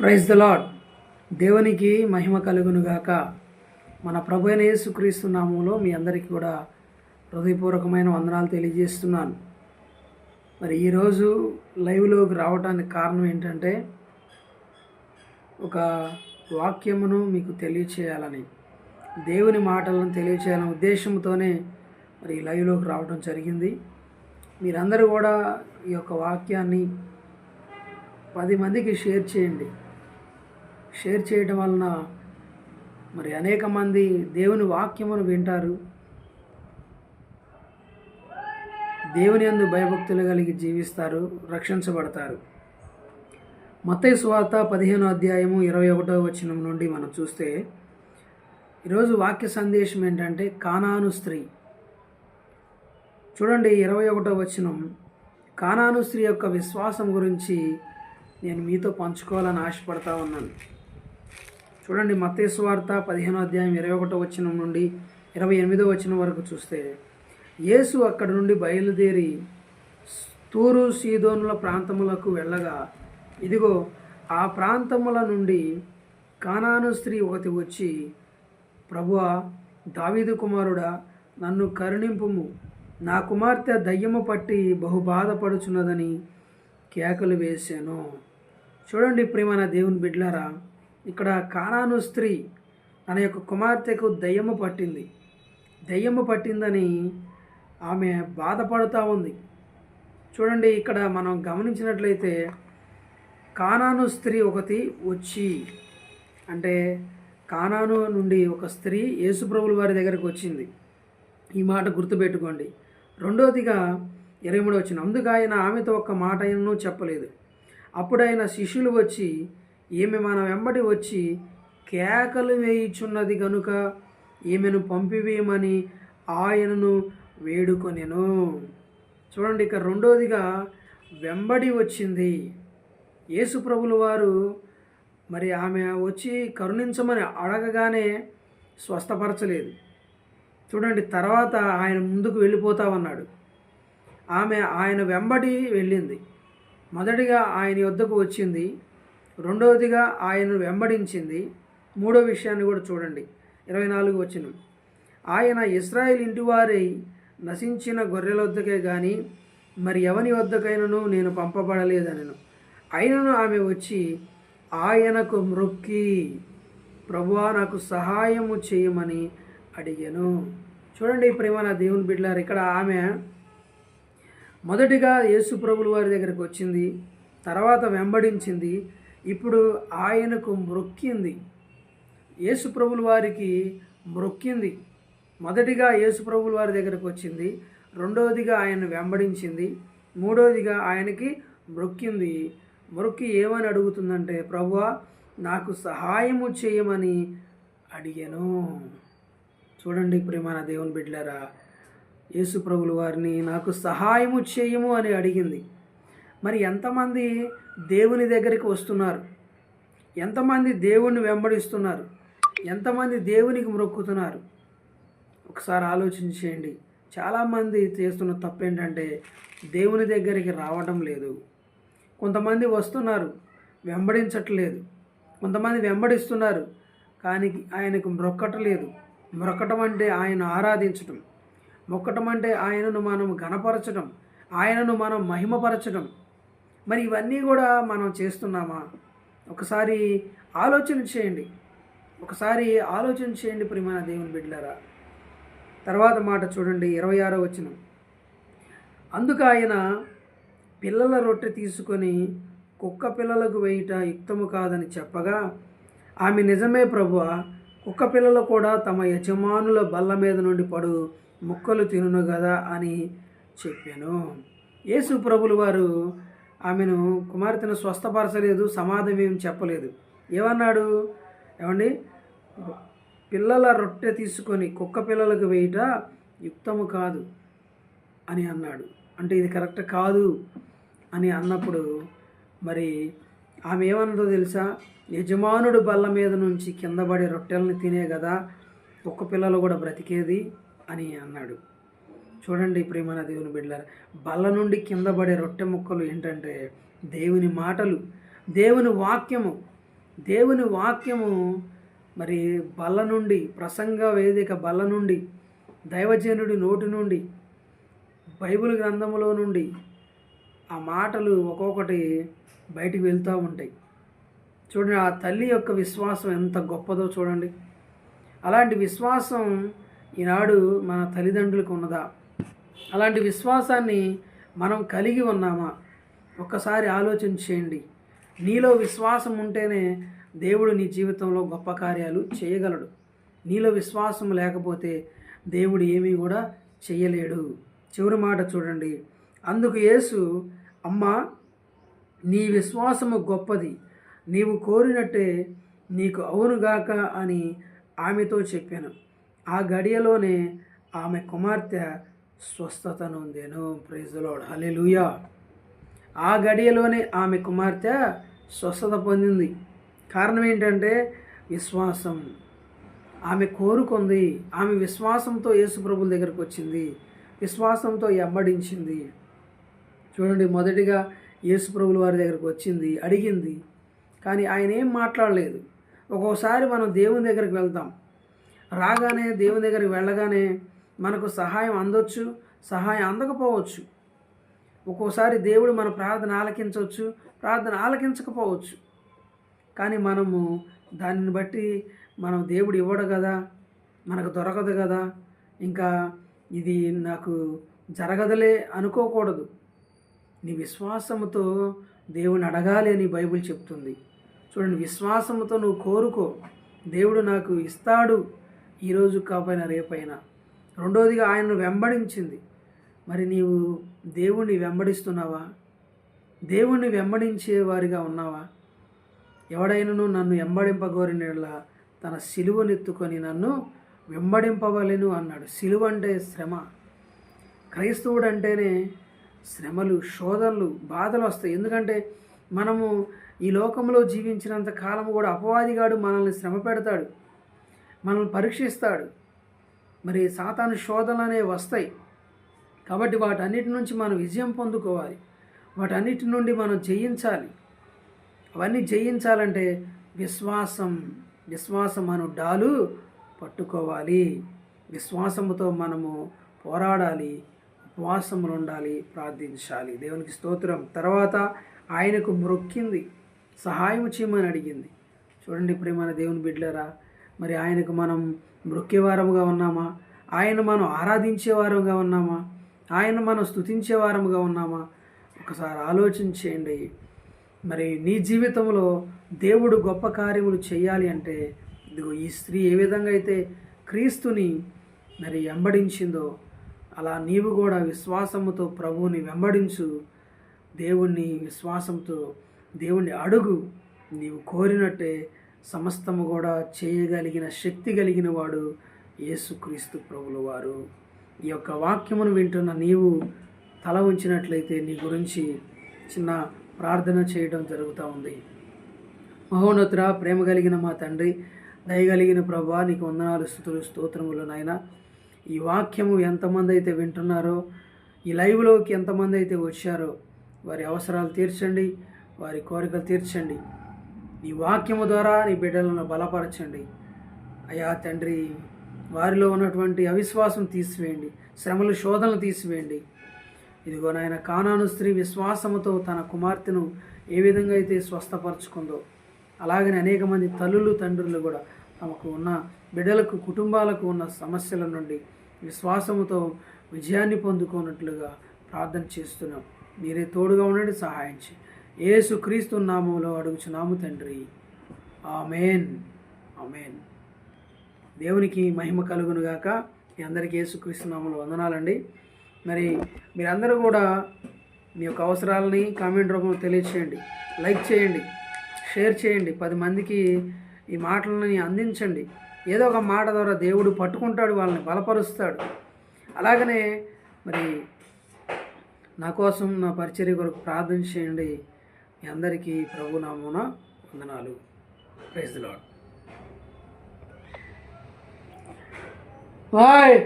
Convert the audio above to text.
Praise the lord దేవునికి మహిమ కలుగునుగాక. మన ప్రభు అయిన యేసుక్రీస్తు నామంలో మీ అందరికీ కూడా హృదయపూర్వకమైన వందనాలు తెలియజేస్తున్నాను. మరి ఈరోజు లైవ్లోకి రావడానికి కారణం ఏంటంటే ఒక వాక్యమును మీకు తెలియచేయాలని దేవుని మాటలను తెలియచేయాలనే ఉద్దేశంతోనే మరి లైవ్లోకి రావడం జరిగింది. మీరందరూ కూడా ఈ యొక్క వాక్యాన్ని పది మందికి షేర్ చేయండి. షేర్ చేయడం వలన మరి అనేక మంది దేవుని వాక్యమును వింటారు. దేవుని అందు భయభక్తులు కలిగి జీవిస్తారు రక్షించబడతారు. మత్తయి స్వార్త పదిహేను అధ్యాయము ఇరవై ఒకటో వచనం నుండి మనం చూస్తే ఈరోజు వాక్య సందేశం ఏంటంటే కానాను స్త్రీ. చూడండి ఇరవై ఒకటో వచనం. కానాను స్త్రీ యొక్క విశ్వాసం గురించి నేను మీతో పంచుకోవాలని ఆశపడతా ఉన్నాను. చూడండి మతేశ్వార్త వార్త పదిహేనో అధ్యాయం ఇరవై ఒకటో వచనం నుండి ఇరవై ఎనిమిదో వచనం వరకు చూస్తే యేసు అక్కడి నుండి బయలుదేరి తూరు సీదోనుల ప్రాంతములకు వెళ్ళగా ఇదిగో ఆ ప్రాంతముల నుండి కానాను స్త్రీ ఒకటి వచ్చి ప్రభువా దావీదు కుమారుడా నన్ను కరుణింపుము. నా కుమార్తె దయ్యము పట్టి బహు బాధపడుచున్నదని కేకలు వేశాను చూడండి ప్రేమ నా దేవుని బిడ్లారా ఇక్కడ కానాను స్త్రీ తన యొక్క కుమార్తెకు దయ్యము పట్టింది. దయ్యము పట్టిందని ఆమె బాధపడుతూ ఉంది. చూడండి ఇక్కడ మనం గమనించినట్లయితే కానాను స్త్రీ ఒకటి వచ్చి అంటే కానాను నుండి ఒక స్త్రీ యేసుప్రభుల వారి దగ్గరకు వచ్చింది. ఈ మాట గుర్తుపెట్టుకోండి. రెండోదిగా ఇరవై మూడు వచ్చిన అందుకు ఆయన ఆమెతో ఒక్క మాట అయినను చెప్పలేదు. అప్పుడు ఆయన శిష్యులు వచ్చి ఈమె మన వెంబడి వచ్చి కేకలు వేయిచున్నది గనుక ఈమెను పంపివేయమని ఆయనను వేడుకొనెను. చూడండి ఇక రెండోదిగా వెంబడి వచ్చింది. యేసు వారు మరి ఆమె వచ్చి కరుణించమని అడగగానే స్వస్థపరచలేదు. చూడండి తర్వాత ఆయన ముందుకు వెళ్ళిపోతామన్నాడు ఆమె ఆయన వెంబడి వెళ్ళింది. మొదటిగా ఆయన వద్దకు వచ్చింది. రెండవదిగా ఆయన వెంబడించింది. మూడో విషయాన్ని కూడా చూడండి. ఇరవై నాలుగు వచ్చిన ఆయన ఇస్రాయేల్ ఇంటివారై నశించిన గొర్రెల వద్దకే కానీ మరి ఎవని వద్దకైనను నేను పంపబడలేదనను. అయినను ఆమె వచ్చి ఆయనకు మ్రొక్కి ప్రభువా నాకు సహాయము చేయమని అడిగాను. చూడండి ప్రేమ నా దేవుని బిడ్డలారు ఇక్కడ ఆమె మొదటిగా యేసు ప్రభుల వారి దగ్గరికి వచ్చింది తర్వాత వెంబడించింది ఇప్పుడు ఆయనకు మొక్కింది. యేసుప్రభుల వారికి మొక్కింది. మొదటిగా యేసుప్రభుల వారి దగ్గరకు వచ్చింది. రెండవదిగా ఆయన వెంబడించింది. మూడవదిగా ఆయనకి మొక్కింది. మొక్కి ఏమని అడుగుతుందంటే ప్రభువా నాకు సహాయము చేయమని అడిగాను. చూడండి ప్రేమాన దేవుని బిడ్డలారా యేసుప్రభుల వారిని నాకు సహాయము చేయము అని అడిగింది. మరి ఎంతమంది దేవుని దగ్గరికి వస్తున్నారు? ఎంతమంది దేవుణ్ణి వెంబడిస్తున్నారు? ఎంతమంది దేవునికి మొక్కుతున్నారు? ఒకసారి ఆలోచించేయండి చాలామంది చేస్తున్న తప్పు ఏంటంటే దేవుని దగ్గరికి రావడం లేదు. కొంతమంది వస్తున్నారు వెంబడించట్లేదు. కొంతమంది వెంబడిస్తున్నారు కానీ ఆయనకు మొక్కటలేదు మొక్కటం అంటే ఆయన ఆరాధించటం. మొక్కటం అంటే ఆయనను మనం గణపరచడం ఆయనను మనం మహిమపరచడం మరి ఇవన్నీ కూడా మనం చేస్తున్నామా? ఒకసారి ఆలోచన చేయండి. ఒకసారి ఆలోచన చేయండి ప్రియమైన దేవుని బిడ్డలారా. తర్వాత మాట చూడండి ఇరవై ఆరో వచ్చిన అందుకు ఆయన పిల్లల రొట్టె తీసుకొని కుక్క పిల్లలకు వేయుట యుక్తము కాదని చెప్పగా ఆమె నిజమే ప్రభువ కుక్క పిల్లలు కూడా తమ యజమానుల బల్ల మీద నుండి పడు ముక్కలు తినును కదా అని చెప్పాను. యేసు ప్రభులు వారు ఆమెను కుమార్తెను స్వస్థపరచలేదు సమాధం ఏం చెప్పలేదు. ఏమన్నాడు? ఏమండి? పిల్లల రొట్టె తీసుకొని కుక్క పిల్లలకు వేయుట యుక్తము కాదు అని అన్నాడు. అంటే ఇది కరెక్ట్ కాదు అని అన్నప్పుడు మరి ఆమె ఏమన్నదో తెలుసా? యజమానుడు బల్ల మీద నుంచి కింద పడే రొట్టెలను తినే కదా కుక్క పిల్లలు కూడా బ్రతికేది అని అన్నాడు. చూడండి ప్రేమైన దేవుని బిడ్డలారా బల్ల నుండి కింద పడే రొట్టె ముక్కలు ఏంటంటే దేవుని మాటలు దేవుని వాక్యము. దేవుని వాక్యము మరి బల్ల నుండి ప్రసంగ వేదిక బల్ల నుండి దైవజనుడి నోటి నుండి బైబిల్ గ్రంథములో నుండి ఆ మాటలు ఒక్కొక్కటి బయటికి వెళ్తూ ఉంటాయి. చూడండి ఆ తల్లి యొక్క విశ్వాసం ఎంత గొప్పదో చూడండి. అలాంటి విశ్వాసం ఈనాడు మన తల్లిదండ్రులకు ఉన్నదా? అలాంటి విశ్వాసాన్ని మనం కలిగి ఉన్నామా? ఒక్కసారి ఆలోచన చేయండి. నీలో విశ్వాసం ఉంటేనే దేవుడు నీ జీవితంలో గొప్ప కార్యాలు చేయగలడు. నీలో విశ్వాసం లేకపోతే దేవుడు ఏమీ కూడా చేయలేడు. చివరి మాట చూడండి. అందుకు యేసు అమ్మా నీ విశ్వాసము గొప్పది. నీవు కోరినట్టే నీకు అవునుగాక అని ఆమెతో చెప్పాను. ఆ గడియలోనే ఆమె కుమార్తె స్వస్థత నొందెను ప్రైజులోడ్ హలెలుయా ఆ గడియలోనే ఆమె కుమార్తె స్వస్థత పొందింది. కారణం ఏంటంటే విశ్వాసం. ఆమె కోరుకుంది. ఆమె విశ్వాసంతో యేసుప్రభుల దగ్గరకు వచ్చింది. విశ్వాసంతో ఎంబడించింది చూడండి మొదటిగా యేసుప్రభుల వారి దగ్గరకు వచ్చింది అడిగింది. కానీ ఆయన ఏం మాట్లాడలేదు. ఒక్కోసారి మనం దేవుని దగ్గరికి వెళ్తాం. రాగానే దేవుని దగ్గరికి వెళ్ళగానే మనకు సహాయం అందొచ్చు సహాయం అందకపోవచ్చు. ఒక్కోసారి దేవుడు మన ప్రార్థన ఆలకించవచ్చు ప్రార్థన ఆలకించకపోవచ్చు. కానీ మనము దానిని బట్టి మనం దేవుడు ఇవ్వడు కదా మనకు దొరకదు కదా. ఇంకా ఇది నాకు జరగదులే అనుకోకూడదు. నీ విశ్వాసముతో దేవుని అడగాలి అని బైబిల్ చెప్తుంది. చూడండి విశ్వాసముతో నువ్వు కోరుకో. దేవుడు నాకు ఇస్తాడు ఈరోజు కాపోయినా రేపైనా. రెండోదిగా ఆయనను వెంబడించింది. మరి నీవు దేవుణ్ణి వెంబడిస్తున్నావా? దేవుణ్ణి వెంబడించే వారిగా ఉన్నావా? ఎవడైనను నన్ను వెంబడింపగోరినలా తన సిలువనెత్తుకొని నన్ను వెంబడింపవలను అన్నాడు. సిలువ అంటే శ్రమ. క్రైస్తవుడు అంటేనే శ్రమలు శోధనలు బాధలు వస్తాయి. ఎందుకంటే మనము ఈ లోకంలో జీవించినంత కాలం కూడా అపవాదిగాడు మనల్ని శ్రమ పెడతాడు. మనల్ని పరీక్షిస్తాడు. మరి సాతాను శోధనలు అనేవి వస్తాయి. కాబట్టి వాటన్నిటి నుంచి మనం విజయం పొందుకోవాలి. వాటన్నిటి నుండి మనం జయించాలి. అవన్నీ జయించాలంటే విశ్వాసం విశ్వాసం మనం డాలు పట్టుకోవాలి. విశ్వాసముతో మనము పోరాడాలి ఉపవాసములు ఉండాలి ప్రార్థించాలి. దేవునికి స్తోత్రం. తర్వాత ఆయనకు మొక్కింది సహాయం చేయమని అడిగింది. చూడండి ఇప్పుడు మన దేవుని బిడ్డలరా మరి ఆయనకు మనం మృక్కేవారముగా ఉన్నామా? ఆయన మనం ఆరాధించే వారంగా ఉన్నామా? ఆయన మనం స్థుతించేవారముగా ఉన్నామా? ఒకసారి ఆలోచన చేయండి మరి నీ జీవితంలో దేవుడు గొప్ప కార్యములు చేయాలి అంటే ఇదిగో ఈ స్త్రీ ఏ విధంగా అయితే క్రీస్తుని మరి వెంబడించిందో అలా నీవు కూడా విశ్వాసముతో ప్రభువుని వెంబడించు. దేవుణ్ణి విశ్వాసంతో దేవుణ్ణి అడుగు. నీవు కోరినట్టే సమస్తము కూడా చేయగలిగిన శక్తి కలిగిన వాడు యేసుక్రీస్తు ప్రభులు వారు. ఈ యొక్క వాక్యమును వింటున్న నీవు తల ఉంచినట్లయితే నీ గురించి చిన్న ప్రార్థన చేయడం జరుగుతూ ఉంది. మహోన్నతుర ప్రేమ కలిగిన మా తండ్రి దయగలిగిన ప్రభా నీకు వందనాలు స్థుతులు స్తోత్రములు నాయన. ఈ వాక్యము ఎంతమంది అయితే వింటున్నారో ఈ లైవ్లోకి ఎంతమంది అయితే వచ్చారో వారి అవసరాలు తీర్చండి వారి కోరికలు తీర్చండి. నీ వాక్యము ద్వారా నీ బిడ్డలను బలపరచండి. అయా తండ్రి వారిలో ఉన్నటువంటి అవిశ్వాసం తీసివేయండి. శ్రమలు శోధనలు తీసివేయండి. ఇదిగో నాయన కానాను స్త్రీ విశ్వాసముతో తన కుమార్తెను ఏ విధంగా అయితే స్వస్థపరచుకుందో అలాగనే అనేక మంది తల్లులు తండ్రులు కూడా తమకు ఉన్న బిడ్డలకు కుటుంబాలకు ఉన్న సమస్యల నుండి విశ్వాసముతో విజయాన్ని పొందుకున్నట్లుగా ప్రార్థన చేస్తున్నాం. మీరే తోడుగా ఉండండి సహాయం చేయండి. యేసు క్రీస్తు నామంలో అడుగుచున్నాము తండ్రి. ఆమెన్. ఆమెన్. దేవునికి మహిమ కలుగునుగాక. మీ అందరికీ యేసుక్రీస్తు నామంలో వందనాలండి. మరి మీరందరూ కూడా మీ యొక్క అవసరాలని కామెంట్ రూపంలో తెలియచేయండి. లైక్ చేయండి. షేర్ చేయండి. పది మందికి ఈ మాటలని అందించండి. ఏదో ఒక మాట ద్వారా దేవుడు పట్టుకుంటాడు వాళ్ళని బలపరుస్తాడు. అలాగనే మరి నా కోసం నా పరిచర్య కొరకు ప్రార్థన చేయండి. మీ అందరికీ ప్రభు నామూన వందనాలు ప్రైజ్ లాడ్ బాయ్